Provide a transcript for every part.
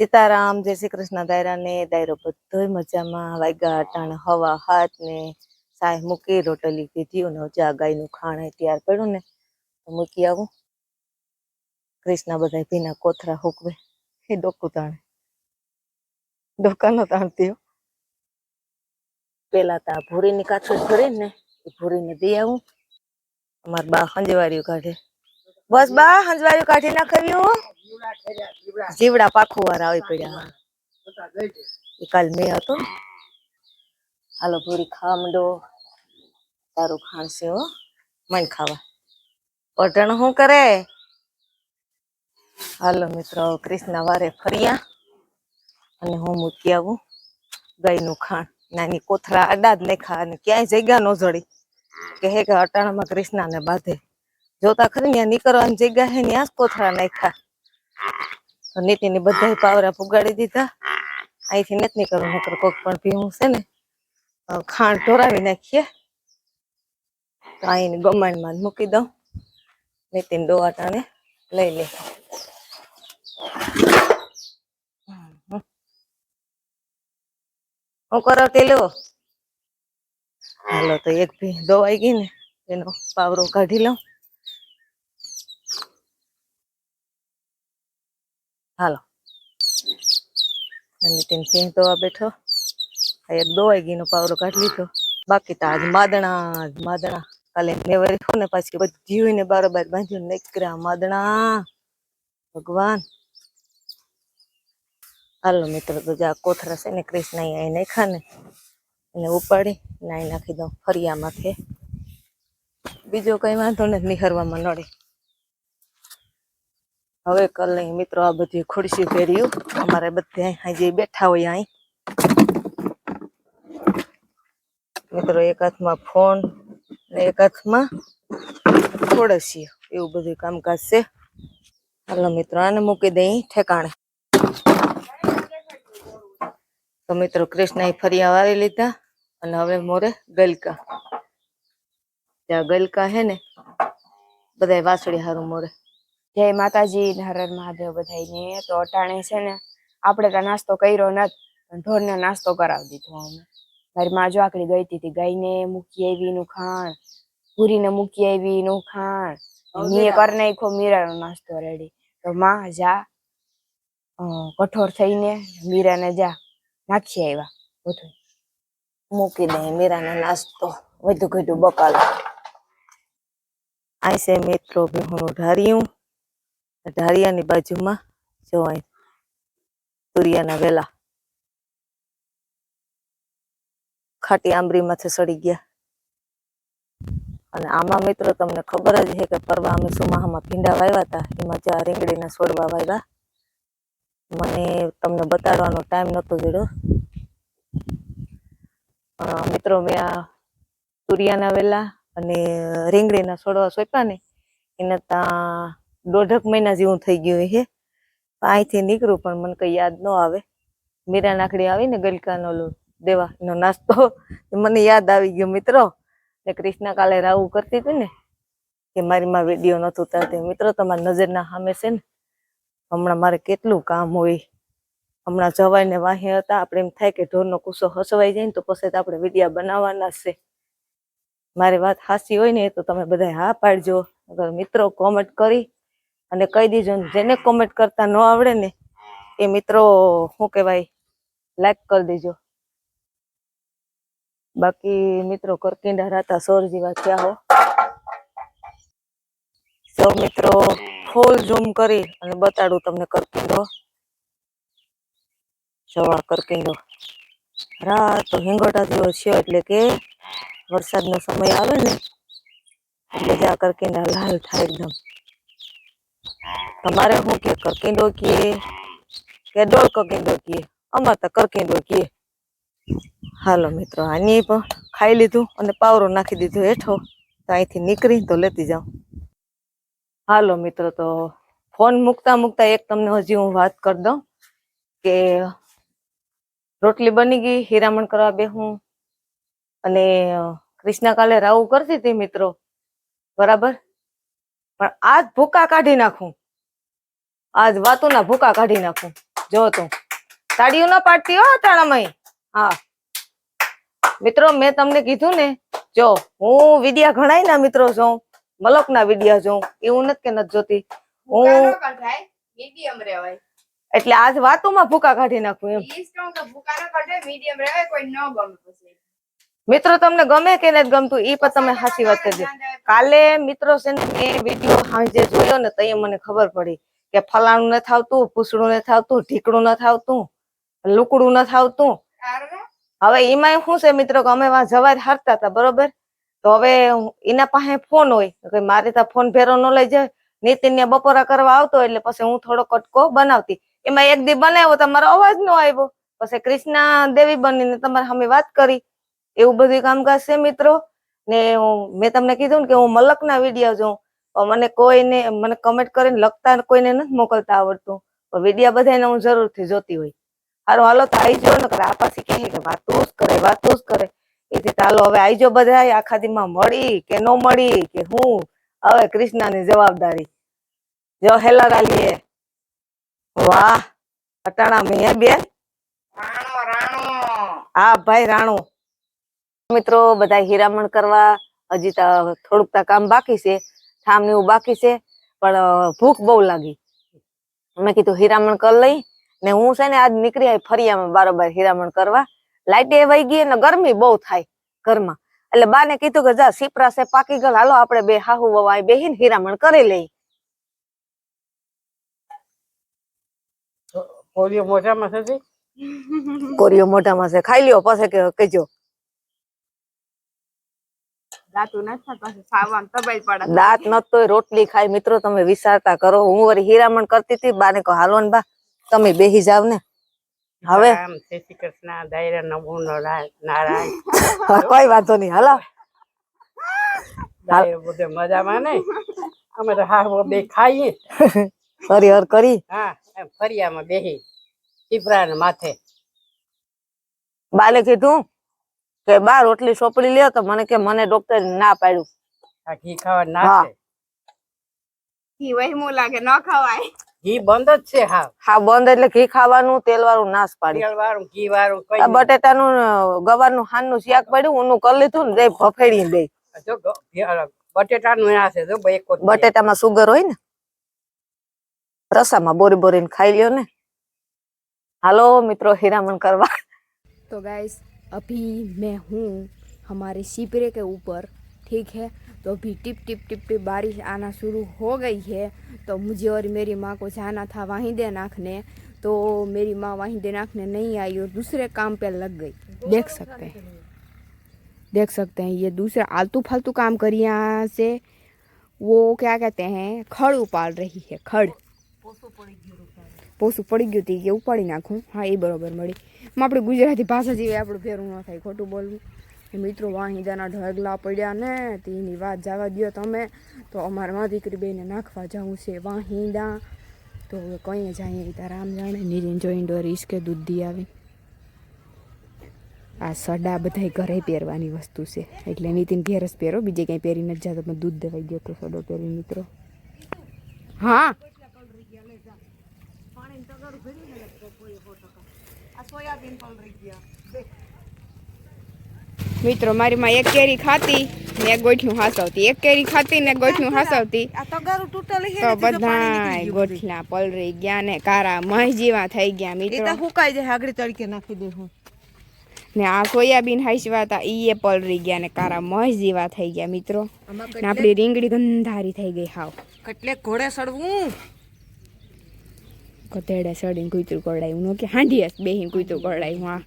સીતારામ, જય શ્રી કૃષ્ણ દાયરા ને દાયરો બધોય મજામાં. વાગ્યા અટાણે હવા, હાથ ને સાય મૂકી રોટલી કીધી અને જા ગાયનું ખાણ તૈયાર પડ્યું ને, તો મૂકી આવું. કૃષ્ણ બધા ભીના કોથરા હુકવે. એ ડોકું તાણે. ડોકાનો તાણ હો. પેલા તા ભૂરીની કાચો ભરી ને, એ ભૂરીને દઈ આવું. અમાર બા હંજવાર્યું કાઢે. બસ બા હંજવાર્યું કાઢી નાખાવ્યું જીવડા પાખું વાર આવી પડ્યા કાલ મેં હતો. હાલો પૂરી ખાવા માંડો. તારું ખાણશે મન ખાવા. પટણ શું કરે? હાલો, મિત્રો કૃષ્ણ વારે ફર્યા અને હું મૂકી આવું ગાયનું ખાણ. નાની કોથરા આડા જ નાખ્યા અને ક્યાંય જગ્યા ન જડી. કે હે કે અટાણામાં કૃષ્ણને બાંધે. જોતા ખરી ત્યાં નીકળવાની જગ્યા હે ત્યાં જ કોથરા નાખ્યા. તો નીતિની બધા પાવરા પુગાડી દીધા. અહીંથી નથી નીકળવું નકર કોક પણ ભીમું છે ને ખાંડ ઢોરાવી નાખીએ. તો અહીં ગમાણમાં મૂકી દઉં. નીતિન દોવાટાને લઈ લે. હું કરો ટેલો હાલો, તો એક ભી દોવાઈ ગઈ ને, એનો પાવરો કાઢી લઉં. હાલો. નીતિન ફીણ તો બેઠો. એક દોવાઈ ગઈ નો પાવરો કાઢી લીધો. બાકી તો આજ માદણા જ માદણા. કાલે મેં થયું ને પાછી બધી ને બારોબાર બાંધ્યું નીકળ્યા માદણા. ભગવાન. હાલો મિત્રો, તો જા કોથરા છે ને કૃષ્ણ અહીં નાખા ને, એને ઉપાડી નાઈ નાખી દઉં ફરિયા માથે બીજો કઈ વાંધો ને નિહરવામાં નડે. હવે કલ નહીં, મિત્રો, આ બધી ખુરશી ફેર્યું અમારે બધે અહીં બેઠા હોય અહીં. મિત્રો, એક હાથમાં ફોન ને એક હાથમાં ખોડસીયો એવું બધું કામકાજ છે. હાલો, મિત્રો, આને મૂકી દઈ ઠેકાણે. તો મિત્રો કૃષ્ણએ ફરિયા વારી લીધા અને હવે મોરે ગલકા. ત્યાં ગલકા હે ને, બધાય વાસળી હારું મોરે. જય માતાજી હરર હર હર મહાદેવ બધાયને. તો અટાણે છે ને આપણે તો નાસ્તો કર્યો નથી પણ ઢોરને નાસ્તો કરાવી દીધો અમે. મારી માં જો આકડી ગઈ હતી ગાયને મૂકી આવી નું ખાણ પૂરીને મૂકી આવી નું ખાણ. મેં કરી નાખ્યો મીરાનો નાસ્તો રેડી તો માં જા કઠોર થઈને મીરાને જા નાખી આવ્યા બધું. મૂકી મીરા મીરાનો નાસ્તો. વધુ ઘટું બકાલો. આ છે મિત્રો હું ઢારિયું. ઢારિયાની બાજુમાં જો અહીં તુરિયાના વેલા. ખાટી આંબરીમાંથી સડી ગયા. અને આમાં મિત્રો તમને ખબર જ છે કે પરવા અમે સુમાહામાં ભીંડા વાવ્યા હતા. એમાં જ્યાં રીંગડીના છોડવા વાવ્યા. મને તમને બતાડવાનો ટાઈમ નહોતો જડ્યો મિત્રો મેં આ તુરિયાના વેલા અને રીંગડીના છોડવા સોંપ્યા ને, એને ત્યાં દોઢક મહિના જેવું થઈ ગયું છે અહીંથી નીકળું પણ મને કઈ યાદ ન આવે. મીરા નાખડી આવી ને ગલકાનો દેવાનો નાસ્તો. મને યાદ આવી ગયો મિત્રો. ને ક્રિષ્ના કાલે રાવું કરતી હતી ને કે મારી માં વીડિયો નહોતું ઉતારતી. મિત્રો, તમારી નજરના સામે છે ને, હમણાં મારે કેટલું કામ હોય. હમણાં જવાઈને વાહી હતા. આપણે એમ થાય કે ઢોરનો કુસો હસવાઈ જાય ને, તો પછી આપણે વિડીયા બનાવવાના છે. મારી વાત હાસી હોય ને, તો તમે બધા હા પાડજો. મિત્રો કોમેન્ટ કરી અને કહી દીજો, જેને કોમેન્ટ કરતા ન આવડે ને, એ મિત્રો, શું કહેવાય લાઈક કરી દેજો. બાકી મિત્રો કરકીંડા રાતા સોર જેવા થયા હો. તો મિત્રો ફૂલ ઝૂમ કરી અને બતાડું તમને કરકિંડો જવા કરકીંડો રાત હિંગોટા જેવો છે એટલે કે વરસાદનો સમય આવે ને, એટલે કરકીંડા લાલ થાય એકદમ. તમારે હું કે કરકીંડો કીએ? કે ડોળ કરકીંડો કીએ? અમાર તો કરકીંડો કીએ. હાલો મિત્રો, આની પણ ખાઈ લીધું અને પાવરો નાખી દીધો હેઠો. તો અહીંથી નીકળી તો લેતી જાઉં. હાલો મિત્રો, તો ફોન મૂકતા મૂકતા એક તમને હજી હું વાત કરી દઉં કે રોટલી બની ગઈ, હીરામણ કરવા બે હું અને કૃષ્ણા કાલે રાવું કરતી હતી મિત્રો. બરાબર? પણ આજ ભૂકા કાઢી નાખું. આજ વાતોના ભૂકા કાઢી નાખું. જો તું. તાળીઓ ના પાડતી હો તાણામાં હા. મિત્રો મેં તમને કીધું ને જો હું વિડિયા ઘણાય ના મિત્રો જોઉં મલક ના વિડિયા જોઉં એવું નથી કે નથી જોતી. હું મીડિયમ એટલે આજ વાતોમાં ભૂકા કાઢી નાખું એમ. ભૂકા ન કાઢે મીડિયમ રહેવાય કોઈ ન ગમે મિત્રો, તમને ગમે કે નથી ગમતું એ પણ તમે સાચી વાત કરજો કાલે મિત્રો છે જોયો ને તો મને ખબર પડી કે ફલાણું નથી આવતું પૂસડું નથી આવતું, ઢીકડું નથી આવતું, લુકડું નથી આવતું. હવે એમાં શું છે મિત્રો અમે જવાર હારતા હતા, બરોબર? તો હવે એના પાસે ફોન હોય મારે તો ફોન ભેરો ન લઈ જાય. નીતિન ને બપોરા કરવા આવતો એટલે પછી હું થોડો કટકો બનાવતી. એમાં એક દી બનાવ્યો તમારો અવાજ નો આવ્યો. પછી કૃષ્ણા દેવી બનીને તમારે સામે વાત કરી. એવું બધું કામકાજ છે મિત્રો? ને હું- મેં તમને કીધું ને કે હું મલકના વીડિયો જોઉં. પણ મને કોઈને મને કમેન્ટ કરીને લખતા કોઈને નથી મોકલતા આવડતું. પણ વિડીયા બધાને હું જરૂરથી જોતી હોય. હારું હાલો તો આઈજો ને આ પાછી કહે કે વાતો જ કરે વાતો જ કરે. એથી ચાલો હવે આઈજો બધા આખા દીમાં મળી કે ન મળી કે હું? હવે કૃષ્ણની જવાબદારી. જો હેલા રાલીએ વાહ અટાણા મેં બેન. હા ભાઈ રાણુ. મિત્રો બધા હીરામણ કરવા હજી તો થોડુંક કામ બાકી છે ને એવું બાકી છે પણ ભૂખ બહુ લાગી. મેં કીધું હીરામણ કરી લઈ ને હું છે ને આજ નીકળી આવી ફરિયામાં બારોબાર હીરામણ કરવા. લાઈટ એ વહી ગઈ ને ગરમી બહુ થાય ઘરમાં. એટલે બાને કીધું કે જા સીપરા છે પાકી ગયેલ. હાલો આપણે બે હાહુ વવાય બેહીને હીરામણ કરી લઈ. કોરિયો મોઢામાં છે કોરિયો મોઢામાં છે. ખાઈ લ્યો પછી કે કહેજો રાતું નથી પાછું સાવન તબાઈ પડે દાંત નતો રોટલી ખાય મિત્રો તમે વિચારતા કરો હું વળી હીરામણ કરતી હતી બાને કહો હાલો ને બા તમે બેહી જાવ ને. હવે? શ્રી કૃષ્ણ દાયરા નમો નારાયણ નારાયણ. કોઈ વાંધો નહીં હાલો. બધે મજામાં ને અમે તો હા બે ખાઈએ. હરી હર કરી. હા એમ ફરિયામાં બેહી પીપરા ને માથે. બાલે કીધું કે બા રોટલી સોપડી લે તો મને કે મને ડોક્ટર ના પાડ્યું. ઘી ખાવા ના છે? ઘી વહીમું લાગે ન ખવાય. ઘી બંધ જ છે હા હા બંધ એટલે ઘી ખાવાનું તેલ વાળું નાશ પાડી તેલ વાળું ઘી વાળું કઈ બટેટા નું ગવારનું શાક પડ્યું ઊનું કરી લીધું ને દે ફફેડી દે જો બટેટા નું છે જો બટેટા માં સુગર હોય ને રસામાં બોરી બોરીને ખાઈ લ્યો ને. હાલો મિત્રો હીરામણ કરવા. તો ગાઈસ अभी मैं हूँ हमारे शिपरे के ऊपर ठीक है तो अभी टिप टिप टिप टिप बारिश आना शुरू हो गई है तो मुझे और मेरी माँ को जाना था वहीं दे नाखने तो मेरी माँ वहीं दे नाखने नहीं आई और दूसरे काम पे लग गई देख सकते हैं देख सकते हैं ये दूसरा आलतू फालतू काम करी यहाँ से वो क्या कहते हैं खड़ उपाड़ रही है खड़ પોસું પડી ગયું હતી કે ઉપાડી નાખું હા એ બરોબર મળી માં આપણે ગુજરાતી ભાષા જેવી આપણું ફેરવું ન થાય, ખોટું બોલવું. એ મિત્રો વાહિદાના ઢગલા પડ્યા ને, તેની વાત જવા દો તમે. તો અમારા મા દીકરી બેને નાખવા જવું છે વાહિદા. તો હવે કંઈ જાય તારા રામ જાણે. નીરીન જોઈન ડોર કે દૂધ દી આવે. આ સડા બધાય ઘરે પહેરવાની વસ્તુ છે. એટલે નીતિન ઘેર જ પહેરો, બીજે ક્યાંય પહેરી નથી જતો, પણ દૂધ દેવાઈ ગયો તો સડો પહેરી, મિત્રો. હા! મિત્રો મારી માં એક કેરી ખાતી ને ગોઠિયું હાસવતી. એક કેરી ખાતી ને ગોઠિયું હાસવતી. આ તો બધા. ગોઠલા પલરી ગયા ને કારા મહ જેવા થઈ ગયા મિત્રો. હુકાઈ જાય આગળ તડકે નાખી દે હું. ને આ સોયાબીન હાઈસવા હતા ઈ એ પલરી ગયા ને કારા મહ જેવા થઈ ગયા મિત્રો. ને આપણી રીંગણી ગંધારી થઈ ગઈ હાવ. કેટલે ઘોડે સડવું કતેડે સડીને કૂતરું કરડાયું. નો કે હાંડીએ બેહીને કૂતરું કરડાયું હા.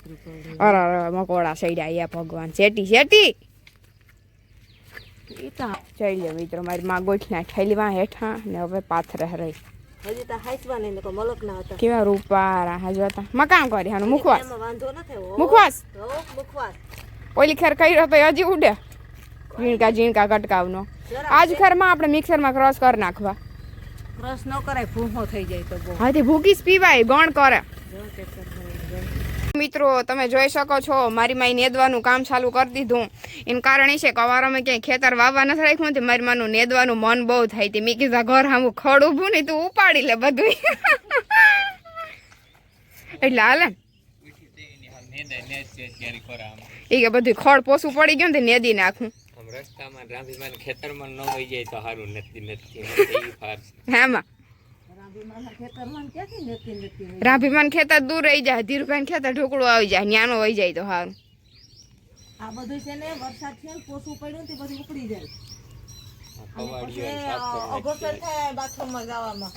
અરે અરે મકોડા સડ્યા યા ભગવાન. શેટી શેટી લે મિત્રો મારી માં ગોઠના ઠેલવા હેઠા ને હવે પાથરે રહી હજી તો હાઈસવા નહીં તો મલક ના હતા. કેવા રૂપારા હાજવા હતા. મકામ કરી? હાનું મુખવાસ? વાંધો ન થયો મુખવાસ? મુખવાસ. ઓલી ખેર કર્યો તો હજી ઉડે. ઝીણકા ઝીણકા કટકાવનો આજ ખેરમાં આપણે મિક્સરમાં ક્રોસ કરી નાખવા. ક્રોસ ન કરાય ભૂહો થઈ જાય તો બહુ. હાથી ભૂકીસ પીવાય ગણ કરે. મિત્રો તમે જોઈ શકો છો મારી માઈ નેદવાનું કામ ચાલુ કરી દીધું. એનું કારણ એ છે કે અવારોમાં ક્યાંય ખેતર વાવવા નથી રાખ્યું ને મારી માનું નેદવાનું મન બહુ થાય. હતી મેં કીધા ઘર હામું ખડ ઊભું ને તું ઉપાડી લે બધું એટલે હાલે એ કે બધું ખડ પોસું પડી ગયું ને નેદી નાખું. રસ્તામાં રાંધીમાં ખેતરમાં ન હોઈ જાય તો સારું નથી નથી હેમાં? રાભીમાન ખેતર દૂર રહી જાય ધીરુભાઈ ખેતર ઢોકળું આવી જાય ન્યાનો વહી જાય. તો સારું આ બધું છે ને વરસાદ છે ને પોસું પડ્યું તે બધું ઉપડી જાય. અગોસર થાય બાથરૂમમાં જવામાં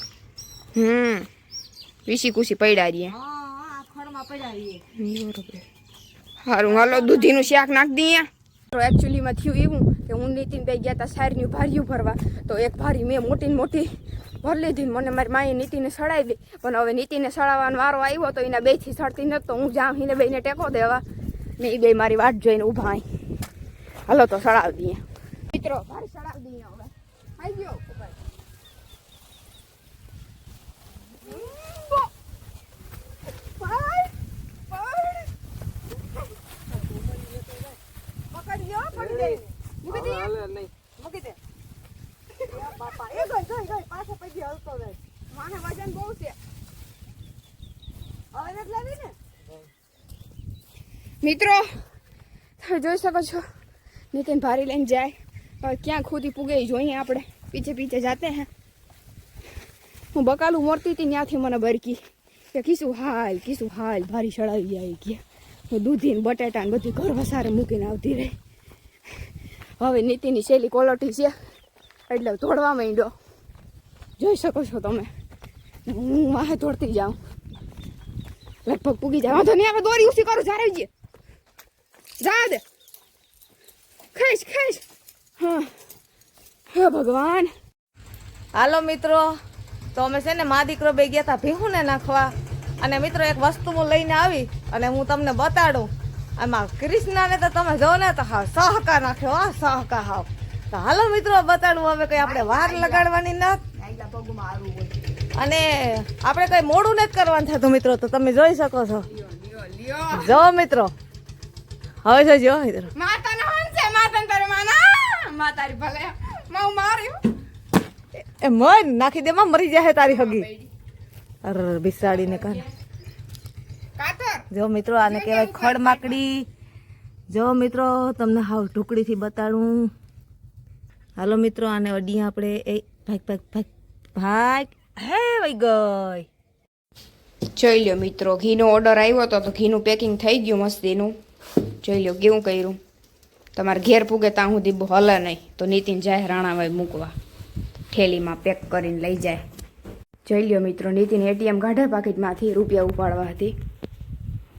હમ. વિશી કુસી પડ્યા રહીએ હા ખડમાં પડ્યા રહીએ સારું હાલો દૂધીનું શાક નાખ દઈએ તો એકચ્યુઅલીમાં થયું એવું કે હું નીતિનભાઈ ગયા હતા શાયરની ભાર્યું ભરવા. તો એક ભારી મેં મોટી મોટી ભરી લીધી મને મારી માએ નીતિને સડાવી પણ હવે નીતિને સડાવવાનો વારો આવ્યો તો એના બેથી સડતી નથી તો હું જાઉં એને બેને ટેકો દેવા. ને એ બે મારી વાટ જોઈને ઊભા અહીં હલો તો સડાવી દઈએ. મિત્રો ભારે સડાવી દઈએ હવે. આવી ગયો. ભાઈ, ભાઈ. પકડી દે. મૂકી દે. મૂકી દે. બાપા, એ ગઈ, ગઈ, ગઈ. પાછો પછી હલતો જાય. માને વજન બહુ છે. હવે નથી લાવી ને? મિત્રો તમે જોઈ શકો છો નીતિન ભારી લઈને જાય હવે ક્યાં ખુદી પૂગે જોઈએ આપણે પીછે પીછે જાતે હે હું બકાલું મોરતી હતી ત્યાંથી મને બરકી કે કીશું હાલ કીશું હાલ ભારી ચડાવી જાય કે હું દૂધી ને બટાટા ને બધી ઘર વસારે મૂકીને આવતી રહી હવે નીતિની શૈલી ક્વોલિટી છે. એટલે તોડવા માંડ્યો. જોઈ શકો છો તમે. હું વાહે તોડતી જાઉં. લગભગ પૂગી જાય. વાંધો નહીં આપણે દોરી ઉછી કરું, જારે જઈએ જા દે. ખાઈશ ખાઈશ. હા. હે, ભગવાન. હાલો મિત્રો, તો અમે છે ને મા દીકરો બે ગયા હતા ભીહું ને નાખવા. અને મિત્રો, એક વસ્તુ હું લઈને આવી અને હું તમને બતાડું. આમાં કૃષ્ણને તો તમે જો ને તો હા સહકા નાખ્યો. હા સહકા હાવ. તો હાલો મિત્રો બતાડું હવે કઈ આપણે વાર લગાડવાની નથી અને આપણે કઈ મોડું નથી કરવાનું થતું મિત્રો તો તમે જોઈ શકો છો. જો મિત્રો. હવે જોજો મિત્રો. માતા ના હંસે માતા તારે માના. મા ભલે. માં માર્યું એ મન નાખી દે માં મરી જાય તારી હગી. અર બિસાડીને કાન. જો મિત્રો આને કહેવાય ખડ માકડી જો મિત્રો તમને હાવ ઢુકડીથી બતાડું. હાલો મિત્રો, આને અડીએ આપણે. એ, ભાગ ભાગ ભાગ ભાગ. હે, વઈ ગઈ. જોઈ લ્યો મિત્રો, ઘીનો ઓર્ડર આવ્યો હતો તો ઘીનું પેકિંગ થઈ ગયું મસ્તીનું. જોઈ લ્યો કેવું કર્યું. તમારે ઘેર પૂગે ત્યાં સુધી હલે નહીં. તો નીતિન જાય રાણાભાઈ મૂકવા. થેલીમાં પેક કરીને લઈ જાય. જોઈ લ્યો મિત્રો, નીતિન એટીએમ કાઢે પાકીટમાંથી રૂપિયા ઉપાડવા હતી.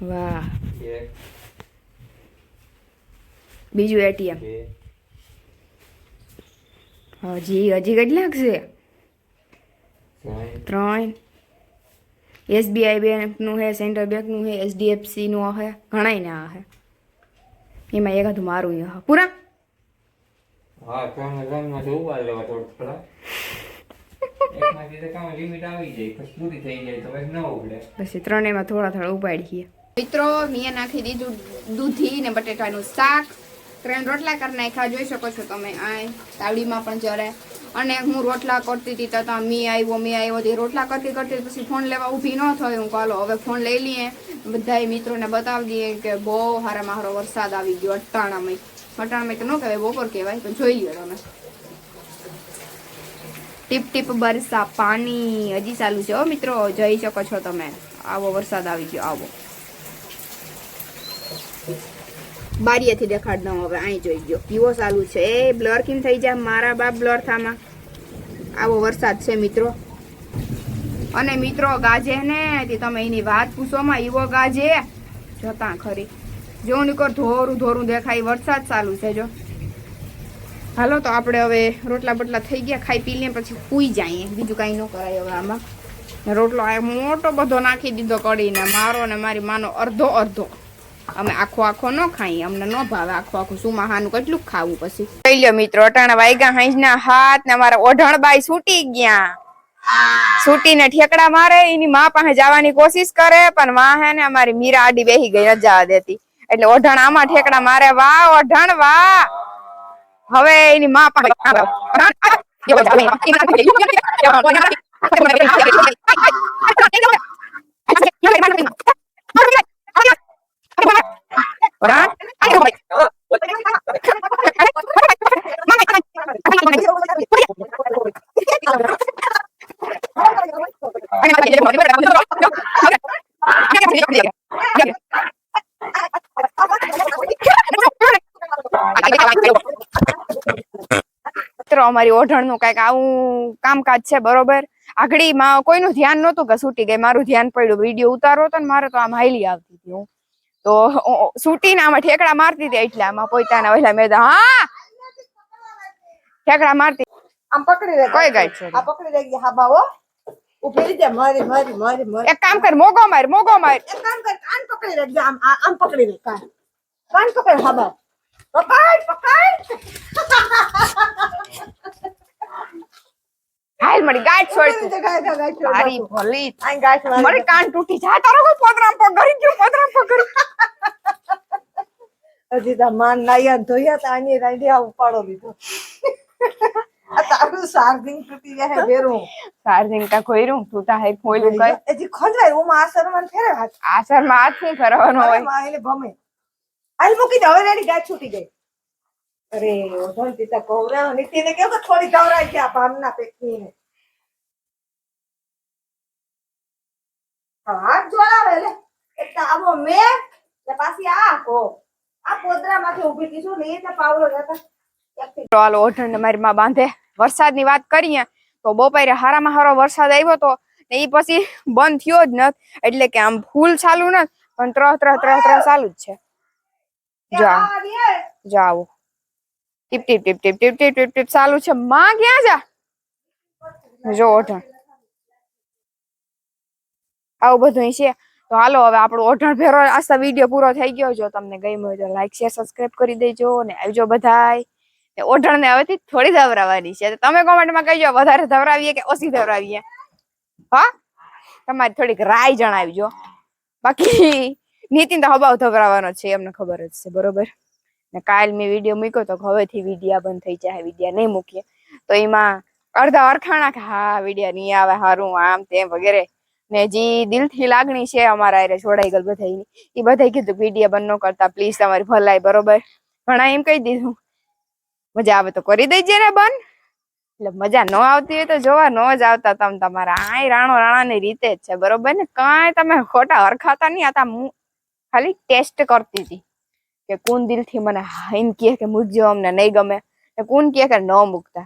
વાહ. બીજું એટીએમ હજી હજી કેટલી લાગશે? ત્રણ. એસબીઆઈ બેંકનું છે સેન્ટ્રલ બેંકનું છે એચડીએફસીનું હે ઘણાય ને આ છે એમાં એકાદું મારું છે પૂરા? હા ત્રણ લેવા થોડા. પછી ત્રણેયમાં થોડા થોડા ઉપાડીએ. મિત્રો, મેં નાખી દીધું દૂધી ને બટેટાનું શાક. ત્રણ રોટલા કરી નાખ્યા, જોઈ શકો છો તમે, આ તાવડીમાં પણ જરે. અને હું રોટલા કરતી હતી તો મી આવ્યો મી આવ્યો તે રોટલા કરતી કરતી પછી ફોન લેવા ઊભી ન થયો હું કાલો હવે ફોન લઈ લઈએ. બધાય મિત્રોને બતાવી દઈએ કે બહુ હારા મારો વરસાદ આવી ગયો, અટાણામાં. અટાણામાં તો ન કહેવાય, બપોર કહેવાય, પણ જોઈ લો તમે. ટીપ ટીપ બરસા પાણી, હજી ચાલુ છે હો મિત્રો, જઈ શકો છો તમે. આવો વરસાદ આવી ગયો, આવો. બારીએથી દેખાડ દઉં હવે અહીં જોઈ ગયો. પીવો ચાલુ છે. એ બ્લર કેમ થઈ જાય? મારા બાપ બ્લર થામાં. આવો વરસાદ છે, મિત્રો. અને મિત્રો, ગાજે ને તમે એની વાત પૂછોમાં એવો ગાજે. જતા ખરી. જો નીકળ ધોરું ધોરું દેખાય, વરસાદ ચાલુ છે, જો. હાલો, તો આપણે હવે રોટલા બટલા થઈ ગયા, ખાઈ પી લઈએ, પછી પૂઈ જઈએ. બીજું કાંઈ ન કરાય હવે આમાં. રોટલો આ મોટો બધો નાખી દીધો કડીને, મારો ને મારી માનો અડધો અડધો. અમે આખો આખો ન ખાઈએ, અમને ન ભાવે આખો આખું મહાનું કેટલું ખાવું પછી. કહી લ્યો મિત્રો, અટાણા વાયગા હાંજ ના હાથ ને અમારા ઓઢણબાઈ છૂટી ગયા. છૂટીને ઠેકડા મારે, એની માં પાસે જવાની કોશિશ કરે, પણ માં હે ને અમારી મીરા આડી બેહી ગઈ ન જવા દેતી. એટલે ઓઢણ આમાં ઠેકડા મારે, વાહ, ઓઢણ, વાહ. હવે એની માં પાસે અમારી ઓઢણનું કંઈક આવું કામકાજ છે બરોબર? આગળી માં કોઈનું ધ્યાન નહોતું કે છૂટી ગઈ. મારું ધ્યાન પડ્યું. વીડિયો ઉતારો હતો ને મારે તો આમ હાઈલી આવતી હતી હું. તો છૂટીને આમાં ઠેકડા મારતી હતી એટલે આમાં પોતાના વહેલા મેં હા! ઠેકડા મારતી આમ પકડી લે કોઈ ગાય છે આ પકડી લે હા બાવો. ઊભી રહી મારી મારી મારી મારી. એક કામ કર મોગો માર મોગો માર. એક કામ કર કાન પકડી લે આમ આમ પકડી લે કાન. કાન પકડ હા બાવ પકડ પકડ હાલ મારી ગાંઠ છોડ મારી ભલી. મારી કાન તૂટી જા તારો કોઈ પોદરામ પકડી ગયો પોદરામ પકડી હજી તા માન નાયા ધોયા તા આની રાઈડિયા ઉપાડો આ તારું સાર્જિંગ તૂટી જાય વેરું. સાર્જિંગ કા ખોઈરું તું તા હે ખોઈલું કઈ હજી ખોજવાય ઓમાં આસરમાં ફેરે હાથ આસરમાં હાથ નહીં ફેરવાનો હોય. એટલે ભમે. આઈ મૂકી દે, હવે રેડી ગાય છૂટી ગઈ. અરે ઓઢણ તીતા કવરા નીતિને કેવું કે થોડી ગવરાઈ ગયા ભામના પેટની હાથ જોડાવે લે. એટલે આવો મે, ને પાછી આ કો આ પોદરામાંથી ઊભી હતી. શું એટલે પાવડો જતા મારી માં બાંધે. વરસાદની વાત કરીએ, તો બપોરે હારામાં હારો વરસાદ આવ્યો તો, ને ઈ પછી બંધ થયો જ નથી. એટલે કે આમ ફૂલ ચાલુ નથી, પણ ત્રહ ત્રહ ત્રહ ત્રહ ચાલુ જ છે. જો. આ, આ રે, જો આવું. ટીપ ટીપ ટીપ ટીપ ટીપ ટીપ ટીપ ટીપ. ચાલુ છે. માં ક્યાં જા? જો ઓઢણ. આવું બધું છે. તો હાલો હવે આપણો ઓઢણ ફેરો આસ્તા વીડિયો પૂરો થઈ ગયો. જો તમને ગમ્યો હોય તો લાઈક શેર સબસ્ક્રાઈબ કરી દેજો ને આવજો બધાય. ઓઢણ ને હવેથી થોડી ધવરાવાની છે. તમે કોમેન્ટમાં કહેજો વધારે ધવરાવીએ કે ઓછી ધવરાવીએ? હા? તમારી થોડીક રાય જણાવજો. બાકી નીતિન તો હબાવ ધવરાવાનો છે, એમને ખબર જ છે, બરોબર? ને કાલ મેં વીડિયો મૂક્યો તો હવેથી વિડીયા બંધ થઈ જાય વિડીયા નહીં મૂકીએ. તો એમાં અડધા અરખાણા કે, હા વિડીયા નહીં આવે, હારું, આમ તેમ, વગેરે. ને જે દિલથી લાગણી છે અમારા એ જોડાઈ ગયેલ બધા એ બધાય કીધું વિડીયા બંધ ન કરતા, પ્લીઝ તમારી ભલાઈ, બરોબર? ઘણા એમ કહી દીધું, મજા આવે તો કરી દેજે ને બંધ. એટલે મજા ન આવતી હોય તો જોવા, ન જ આવતા, તમ તમારા આય રાણો રાણાની રીતે જ છે, બરોબર ને? કાંઈ તમે ખોટા હરખાતા નહીં આતા ખાલી ટેસ્ટ કરતી હતી કે કોણ દિલથી મને એમ કહે કે મૂકજો અમને નહીં ગમે ને કોણ કહે કે ન મૂકતા.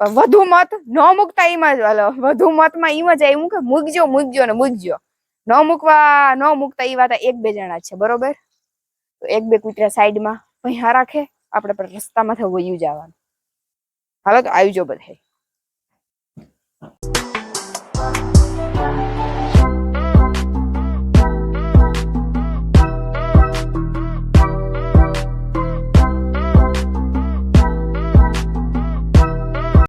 પણ વધુ મત, ન મૂકતા એમાં જ વધુ મતમાં એમાં જ આવ્યું કે મૂકજો મૂકજો ને મૂકજો ન મૂકવા, ન મૂકતા એ વાત એક બે જણા છે, બરોબર? તો એક બે કૂતરા સાઈડમાં અહીંયા રાખે, આપણે પણ રસ્તામાંથી વયું જવાનું. હાલો, તો આવજો બધે